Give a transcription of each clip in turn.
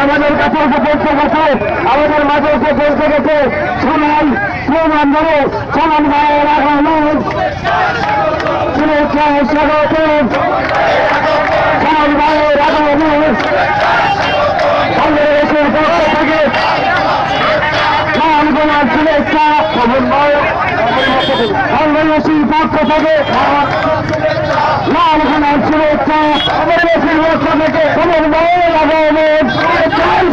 আমাদের কাছে এসে পৌঁছে গেছে আমাদের মাঝে এসে পৌঁছে গেছে সমান সমান ধরে সমান ভাইয়ের স্বাগত পক্ষ থেকে লালগোলার শুভেচ্ছা শুভেচ্ছা পক্ষ থেকে সমান ভাইয়ের আগমন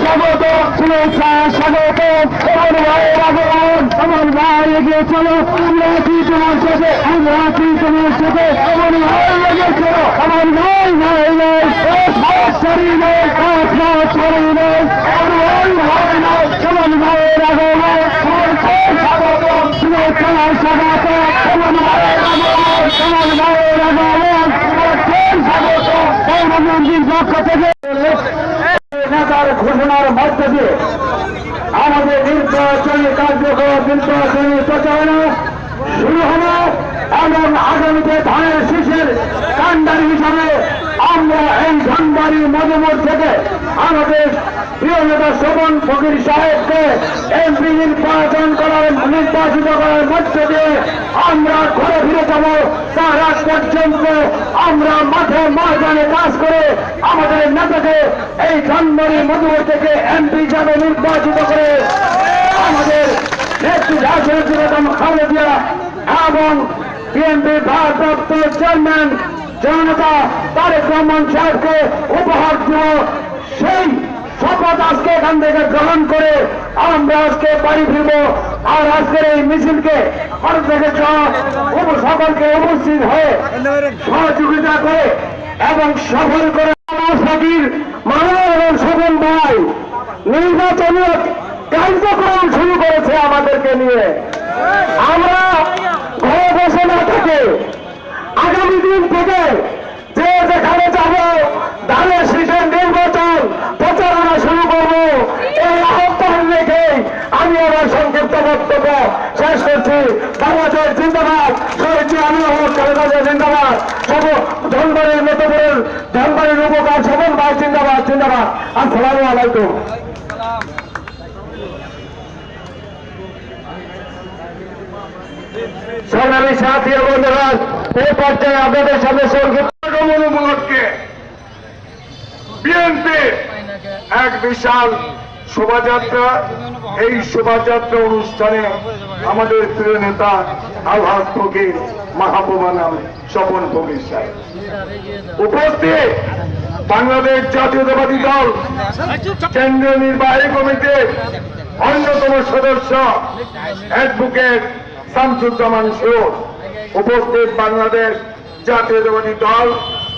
স্বাগত শুভেচ্ছা স্বাগত সমান ভাইয়ের আগমন সমান ভাই এগিয়ে চলো আমরা আছি তোমার সাথে আমরা আছি তোমার সাথে সমান ভাই এগিয়ে চলো সমান ভাই ভাই ভাই সরি নয় পাঁচ পাঁচ সরি নয় সমান ভাই নয় সমান ভাইয়ের আগমন স্বাগত শুভেচ্ছা স্বাগত সমান ভাইয়ের আগমন সমান ভাইয়ের আগমন স্বাগত সৌরমন্দির পক্ষ থেকে নেতার ঘোষণার মধ্য দিয়ে আমাদের নির্বাচনী কার্যক্রম, নির্বাচনী প্রচারণা শুরু হবে এবং আগামীতে ধানের শীষের কান্ডারি হিসাবে আমরা এই ধানবাড়ি মধুমোড় থেকে আমাদের প্রিয় নেতা শোভন ফকির সাহেবকে এমপি নির্বাচন করার, নির্বাচিত করার মধ্য দিয়ে আমরা ঘরে ফিরে যাব। তার আগ পর্যন্ত আমরা মাঠে ময়দানে কাজ করে আমাদের নেতাকে এই ধানবাড়ি মধুমোড় থেকে এমপি হিসাবে নির্বাচিত করে আমাদের নেত্রী রাজনীতি বেগম খালেদিয়া এবং বিএনপি ভারপ্রাপ্ত চেয়ারম্যান জনতা তারেক রহমান সাহেবকে উপহার দিব সেই শপথ আজকে এখান থেকে গ্রহণ করে আমরা আজকে বাড়ি ফিরব। আর আজকের এই মিছিলকে ভারত থেকে সকলকে উপস্থিত হয়ে সহযোগিতা করে এবং সফল করে নির্বাচনী কার্যক্রম শুরু করেছে আমাদেরকে নিয়ে। আমরা বসে না থেকে আগামী দিন থেকে যে যেখানে যাব ধানের শীষের নির্বাচন প্রচারণা শুরু করব এই আহ্বান রেখে আমি আমার সংক্ষিপ্ত বক্তব্য শেষ করছি। বাংলাদেশ জিন্দাবাদ। শহীদ আমি খালেদা জিন্দাবাদ। সব ধনবাড়ির মেতপুরের ধনবাড়ির উপকার সবল ভাই জিন্দাবাদ জিন্দাবাদ। আসসালামু আলাইকুম। সংগ্রামী সাথী বন্ধুরা, এই পর্যায়ে আপনাদের সামনে সংক্ষিপ্ত বিএনপি এক বিশাল শোভাযাত্রা এই শোভাযাত্রা অনুষ্ঠানে আমাদের প্রিয় নেতা আলহাজ ফকির, মাহবুবা নাম স্বপন ফকির সাহেব। উপস্থিত বাংলাদেশ জাতীয়তাবাদী দল, কেন্দ্রীয় নির্বাহী কমিটির অন্যতম সদস্য অ্যাডভোকেট শামসুজ্জামান সুর। উপস্থিত বাংলাদেশ জাতীয়তাবাদী দল,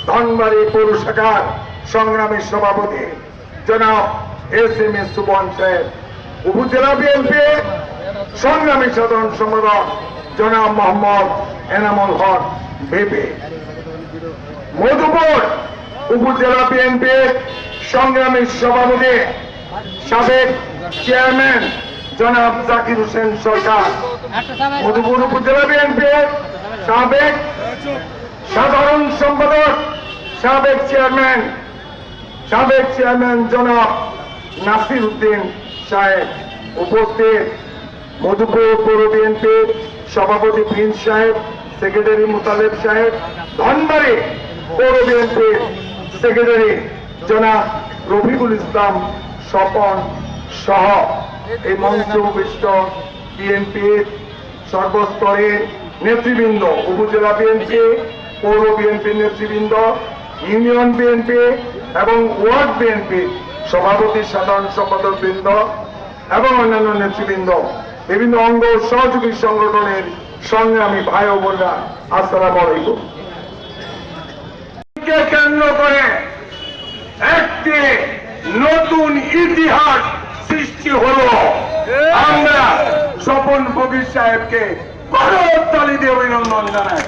ধনবাড়ি পৌর শাখার সংগ্রামী সভাপতি জনাব এস এম এস সুবন সাহেব। উপজেলা বিএনপি সংগ্রামী সাধারণ সম্পাদক জনাব মোহাম্মদ এনামুল হক ভিপি মধুপুর উপজেলা বিএনপির সংগ্রামী সভাপতি সাবেক চেয়ারম্যান জনাব জাকির হোসেন সরকার। মধুপুর উপজেলা বিএনপির সাবেক সাধারণ সম্পাদক সাবেক চেয়ারম্যান সাবেক চেয়ারম্যান জনাব নাসির উদ্দিন সাহেব, উপস্থিত। মধুপুর পৌর বিএনপির সভাপতি প্রিন্স সাহেব, সেক্রেটারি মুতালেব সাহেব, ধনবাড়ি পৌর বিএনপির সেক্রেটারি জনাব রফিকুল ইসলাম স্বপন সহ এই মঞ্চ উপবিষ্ট বিএনপির সর্বস্তরের নেতৃবৃন্দ, উপজেলা বিএনপি, পৌর বিএনপির নেতৃবৃন্দ, ইউনিয়ন বিএনপি এবং ওয়ার্ড বিএনপি সভাপতি, সাধারণ সম্পাদক বৃন্দ এবং অন্যান্য নেতৃবৃন্দ, বিভিন্ন অঙ্গ সহযোগী সংগঠনের সঙ্গে আমি ভাই ও বোনরা, আসসালাম আলাইকুম। কেন্দ্র করে একটি নতুন ইতিহাস সৃষ্টি হলো, আমরা স্বপন ফকির সাহেবকে করতালি দিয়ে অভিনন্দন জানাই।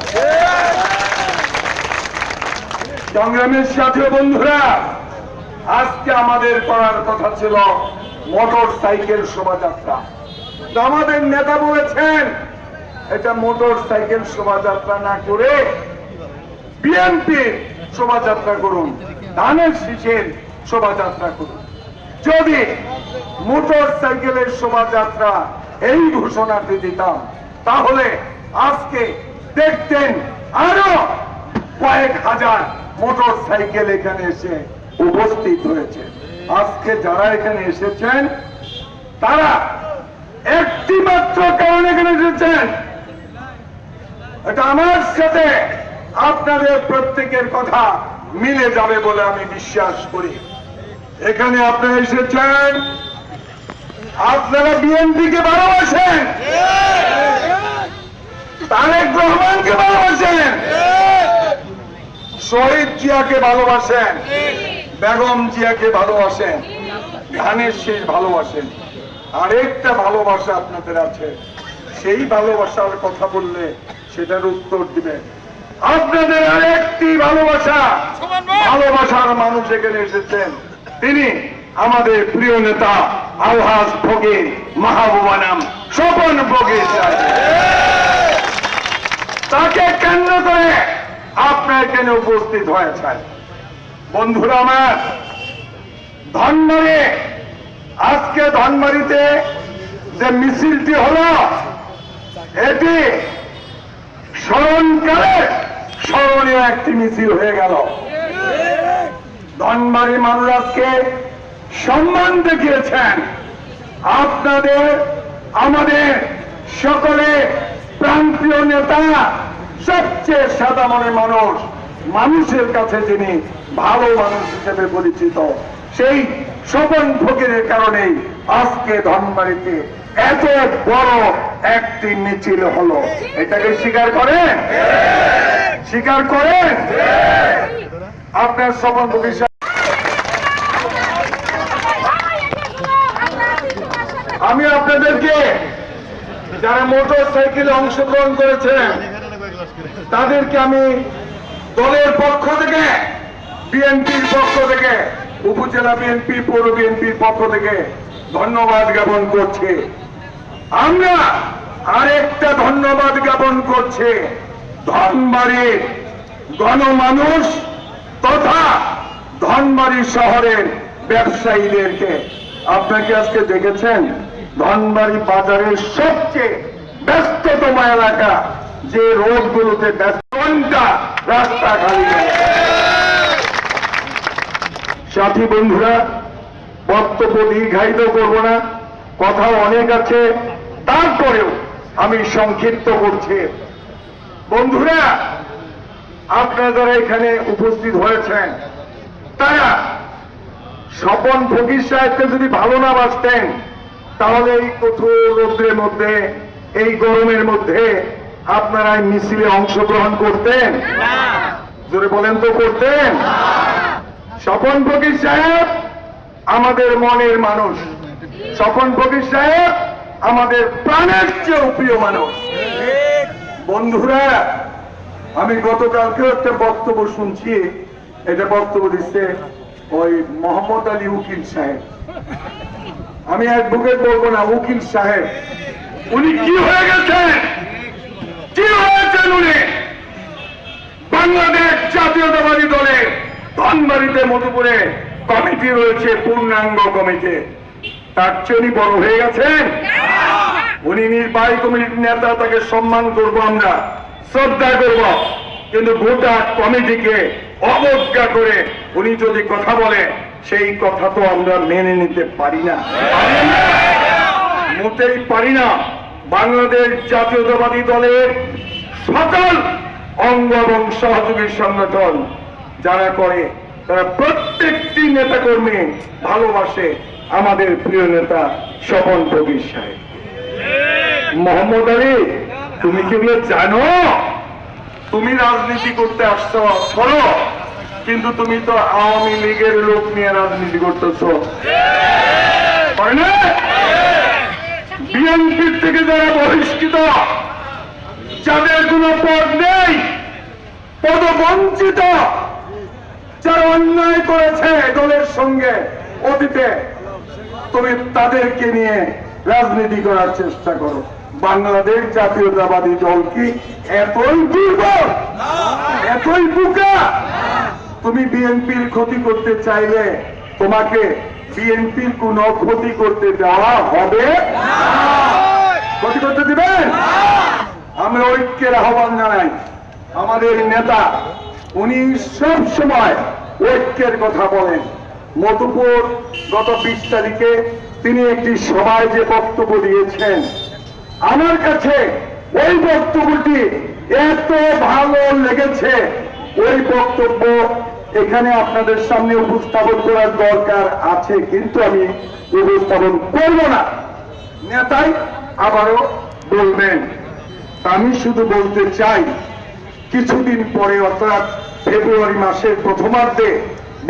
সংগ্রামের সাথে বন্ধুরা আজকে আমাদের করার কথা ছিল মোটর সাইকেল শোভাযাত্রা। আমাদের নেতা বলেছেন, এটা মোটর সাইকেল শোভাযাত্রা না করে বিএনপি শোভাযাত্রা করুন, ধানের শীষের শোভাযাত্রা করুন। যদি মোটর সাইকেলের শোভাযাত্রা এই ঘোষণাটি দিতাম, তাহলে আজকে দেখতেন আরও কয়েক হাজার মোটর সাইকেল এখানে এসে উপস্থিত হয়েছে। আজকে যারা এখানে এসেছেন, তারা একটি মাত্র কারণ এখানে এসেছেন। এটা আমার সাথে আপনাদের প্রত্যেকের কথা মিলে যাবে বলে আমি বিশ্বাস করি। এখানে আপনারা এসেছেন, আপনারা বিএনপিকে ভালোবাসেন, তারেক রহমানকে ভালোবাসেন, শহীদ জিয়াকে ভালোবাসেন বেগম জিয়াকে ভালোবাসেন ধানের শেষ ভালোবাসেন। আরেকটা ভালোবাসা আপনাদের আছে সেই ভালোবাসার কথা বললে সেটার উত্তর দিবেন। আপনাদের আরেকটি ভালোবাসা ভালোবাসার মানুষ এখানে এসেছেন। তিনি আমাদের প্রিয় নেতা আলহাজ ফকির মাহবুবা নাম স্বপন ফকির তাকে কেন্দ্র করে আপনার এখানে উপস্থিত হয়েছেন। বন্ধুরা আমার, ধনবাড়ি, আজকে ধনবাড়িতে যে মিছিলটি হলো, এটি স্মরণকালে স্মরণীয় একটি মিছিল হয়ে গেল। ধনবাড়ি মানুষ আজকে সম্মান দেখিয়েছেন। আপনাদের, আমাদের সকলে প্রান্তীয় নেতা, সবচেয়ে সাদা মনের মানুষ। মানুষের কাছে যিনি ভালো মানুষ হিসেবে পরিচিত। সেই স্বপন ফকিরের কারণেই আজকে ধনবাড়িতে এত বড় একটি মিছিল হলো। এটাকে স্বীকার করেন? স্বীকার করেন? আপনার স্বপন ফকির আমি আপনাদেরকে যারা মোটর সাইকেলে অংশগ্রহণ করেছেন, তাদেরকে আমি দলের পক্ষ থেকে, বিএনপির পক্ষ থেকে, উপজেলা বিএনপি, পৌর বিএনপির পক্ষ থেকে ধন্যবাদ জ্ঞাপন করছি। আমরা আরেকটা ধন্যবাদ জ্ঞাপন করছি। ধনবাড়ির গণমানুষ তথা ধনবাড়ি শহরের ব্যবসায়ীদেরকে। আপনাকে আজকে দেখেছেন, ধনবাড়ি বাজারের সবচেয়ে ব্যস্ততম এলাকা, যে রোডগুলোতে ব্যস্ত। ঘণ্টা রাস্তা খালি সাথী বন্ধুরা, বক্তব্য দীর্ঘায়িত করব না কথা অনেক আছে, তারপরেও আমি সংক্ষিপ্ত করছি। বন্ধুরা, আপনারা যারা এখানে উপস্থিত হয়েছেন, তারা স্বপন ফকির সাহেবকে যদি ভালো না বাসতেন, তাহলে এই কঠোর রৌদ্রের মধ্যে, এই গরমের মধ্যে আপনারা এই মিছিলে অংশগ্রহণ করতেন? জোরে বলেন তো করতেন? স্বপন ফকির সাহেব আমাদের মনের মানুষ। স্বপন ফকির সাহেব আমাদের প্রাণের চেয়েও প্রিয় মানুষ। বন্ধুরা আমি গতকালকে একটা বক্তব্য শুনছি। এটা বক্তব্য দিচ্ছে ওই মোহাম্মদ আলী উকিল সাহেব। আমি অ্যাডভোকেট বলব না উকিল সাহেব। উনি কি হয়ে গেছেন? হয়েছেন বাংলাদেশ জাতীয়তাবাদী দলের ধনবাড়িতে মধুপুরে কমিটি রয়েছে, পূর্ণাঙ্গ কমিটি। তার চেয়ে বড় হয়ে গেছেন। উনি নির্বাহী কমিটির নেতা, তাকে সম্মান করব আমরা, শ্রদ্ধা করব। কিন্তু গোটা কমিটিকে অবজ্ঞা করে উনি যদি কথা বলে, সেই কথা তো আমরা মেনে নিতে পারি না। মোটেই পারি না। বাংলাদেশ জাতীয়তাবাদী দলের সকল অঙ্গ এবং সহযোগী সংগঠন যারা করে তারা প্রত্যেকটি নেতাকর্মী ভালোবাসে আমাদের প্রিয় নেতা স্বপন কবির সাহেব। মোহাম্মদ আলী তুমি কি এগুলো জানো? তুমি রাজনীতি করতে আসছো করো কিন্তু তুমি তো আওয়ামী লীগের লোক নিয়ে রাজনীতি করতেছ। বিএনপির থেকে যারা বহিষ্কৃত যাদের কোনো পদ নেই, পদবঞ্চিত যারা অন্যায় করেছে দলের সঙ্গে অতীতে, তুমি তাদেরকে নিয়ে রাজনীতি করার চেষ্টা করো। বাংলাদেশ জাতীয়তাবাদী দল কি এতই দুর্বল? এতই বুকা? তুমি বিএনপির ক্ষতি করতে চাইলে তোমাকে বিএনপির কোনো ক্ষতি করতে দেওয়া হবে ক্ষতি করতে দিবেন? আমরা ঐক্যের আহ্বান জানাই। আমাদের নেতা, উনি সব সময় ঐক্যের কথা বলেন। মধুপুর গত বিশ তারিখে তিনি একটি সভায় যে বক্তব্য দিয়েছেন, আমার কাছে ওই বক্তব্যটি এত ভালো লেগেছে। ওই বক্তব্য এখানে আপনাদের সামনে উপস্থাপন করার দরকার আছে, কিন্তু আমি উপস্থাপন করব না। নেতাই আবারও বলবেন। আমি শুধু বলতে চাই, কিছুদিন পরে, অর্থাৎ ফেব্রুয়ারি মাসের প্রথমার্ধে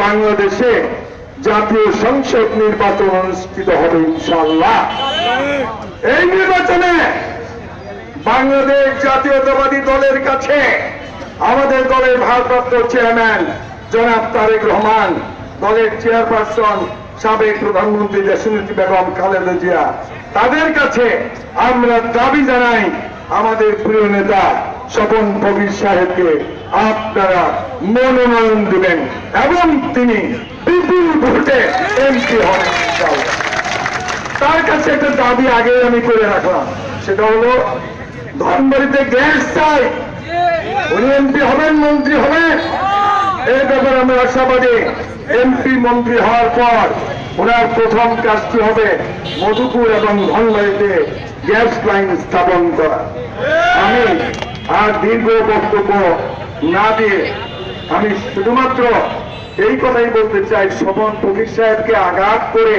বাংলাদেশে জাতীয় সংসদ নির্বাচন অনুষ্ঠিত হবে ইনশাল্লাহ এই নির্বাচনে বাংলাদেশ জাতীয়তাবাদী দলের কাছে আমাদের দলের ভারপ্রাপ্ত চেয়ারম্যান জনাব তারেক রহমান, দলের চেয়ারপারসন সাবেক প্রধানমন্ত্রী দেশনেত্রী বেগম খালেদা জিয়া, তাদের কাছে আমরা দাবি জানাই আমাদের প্রিয় নেতা স্বপন কবির সাহেবকে আপনারা মনোনয়ন দিবেন এবং তিনি বিপুল ভোটে এমপি হন তার কাছে একটা দাবি আগে আমি করে রাখলাম। সেটা হলো, ধনবাড়িতে গ্যাস চাই। উনি এমপি হবেন, মন্ত্রী হবেন। এই ব্যাপারে আমরা আশাবাদী। এমপি, মন্ত্রী হওয়ার পর ওনার প্রথম কাজটি হবে মধুপুর এবং ধনবাড়িতে গ্যাস লাইন স্থাপন করা। আমি আর দীর্ঘ বক্তব্য না দিয়ে আমি শুধুমাত্র এই কথাই বলতে চাই স্বপন ফকির সাহেবকে আঘাত করে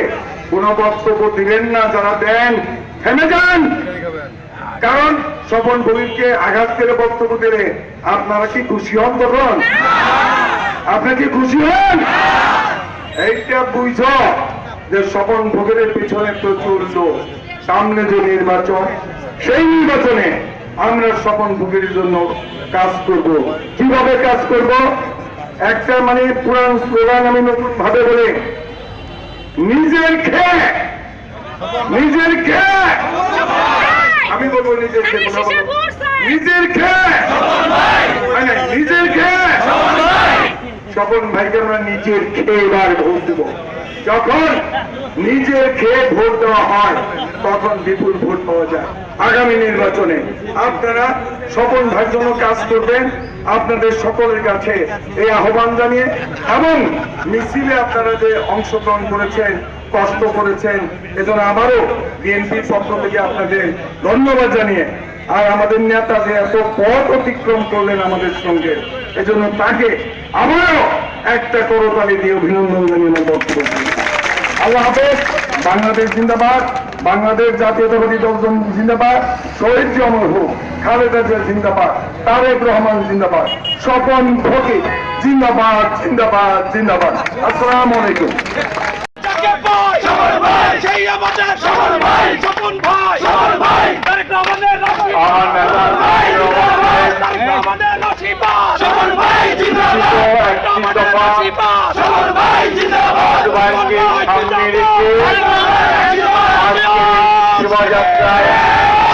কোন বক্তব্য দিবেন না, যারা দেন, থেমে যান। কারণ স্বপন ফকিরকে আঘাত করে বক্তব্য দিলে আপনারা কি খুশি হন তখন? আপনি কি খুশি হন? এইটা বুঝ যে স্বপন ফকিরের পিছনে প্রচুর লোক। সামনে যে নির্বাচন সেই নির্বাচনে আমরা স্বপন ফকিরের জন্য কাজ করব। কীভাবে কাজ করব? একটা মানে পুরান স্লোগান আমি নতুন ভাবে বলি নিজের খেয়ে নিজের খেয়ে। আমি বলব নিজের খেয়ে নিজের খেয়ে। না, না, নিজের খেয়ে। স্বপন ভাইকে আমরা নিজের খেয়ে এবার ভোট দেবো। যখন নিজের খেয়ে ভোট দেওয়া হয় তখন বিপুল ভোট পাওয়া যায়। আগামী নির্বাচনে আপনারা ভাইয়ের জন্য কাজ করবেন, আপনাদের সকলের কাছে এই আহ্বান জানিয়ে এবং মিছিলে আপনারা যে অংশগ্রহণ করেছেন, কষ্ট করেছেন, এজন্য আবারও বিএনপির পক্ষ থেকে আপনাদের ধন্যবাদ জানিয়ে আর আমাদের নেতা যে এত পথ অতিক্রম করলেন আমাদের সঙ্গে, এজন্য তাকে আবারও একটা করতালি দিয়ে অভিনন্দন জানিয়ে আমার বক্তব্য আল্লাহ হাফেজ, বাংলাদেশ জিন্দাবাদ। বাংলাদেশ জাতীয়তাবাদী দল জিন্দাবাদ শহীদ জি অমর হোক খালেদা জিয়া জিন্দাবাদ তারেক রহমান জিন্দাবাদ স্বপন ফকির জিন্দাবাদ জিন্দাবাদ জিন্দাবাদ। আসসালামু আলাইকুম। ভাই। Askeri, Sivas Yastra'ya.